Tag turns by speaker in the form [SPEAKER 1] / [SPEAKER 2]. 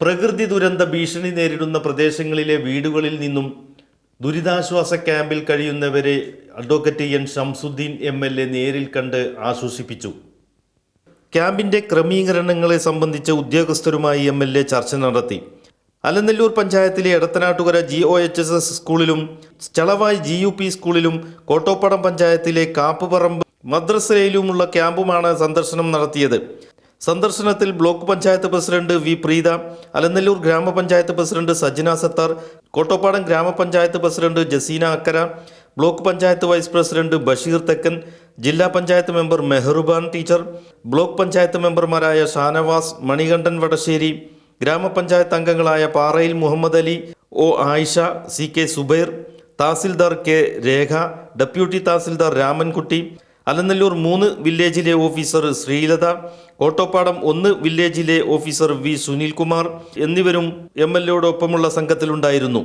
[SPEAKER 1] പ്രകൃതി ദുരന്ത ഭീഷണി നേരിടുന്ന പ്രദേശങ്ങളിലെ വീടുകളിൽ നിന്നും ദുരിതാശ്വാസ ക്യാമ്പിൽ കഴിയുന്നവരെ advocate N Shamsuddin M L A നേരിൽ കണ്ട് ആശ്വസിപ്പിച്ചു. ക്യാമ്പിന്റെ ക്രമീകരണങ്ങളെ സംബന്ധിച്ച് ഉദ്യോഗസ്ഥരുമായി എം എൽ എ ചർച്ച നടത്തി. അലനല്ലൂർ പഞ്ചായത്തിലെ Edathanattukara G O H S S സ്കൂളിലും ചളവായി ജി യു പി സ്കൂളിലും കോട്ടോപ്പടം പഞ്ചായത്തിലെ കാപ്പുപറമ്പ് മദ്രസയിലുമുള്ള ക്യാമ്പുമാണ് സന്ദർശനം നടത്തിയത്. സന്ദർശനത്തിൽ block panchayat president V Preetha Alanallur ഗ്രാമപഞ്ചായത്ത് പ്രസിഡന്റ് സജ്ജന സത്താർ കോട്ടോപ്പാടം ഗ്രാമപഞ്ചായത്ത് president Jaseena Akkara block panchayat vice president Basheer Thekkan ജില്ലാ panchayat member Meharuban teacher block panchayat മെമ്പർമാരായ ഷാനവാസ് മണികണ്ഠൻ വടശ്ശേരി ഗ്രാമപഞ്ചായത്ത് അംഗങ്ങളായ Parayil Muhammad Ali O Ayisha C K Subair tahsildar K Rekha deputy tahsildar Ramankutty Alanallur മൂന്ന് വില്ലേജിലെ officer Sreelatha Kottopadam ഒന്ന് വില്ലേജിലെ ഓഫീസർ വി സുനിൽകുമാർ എന്നിവരും എം എൽ എയോടൊപ്പമുള്ള സംഘത്തിലുണ്ടായിരുന്നു.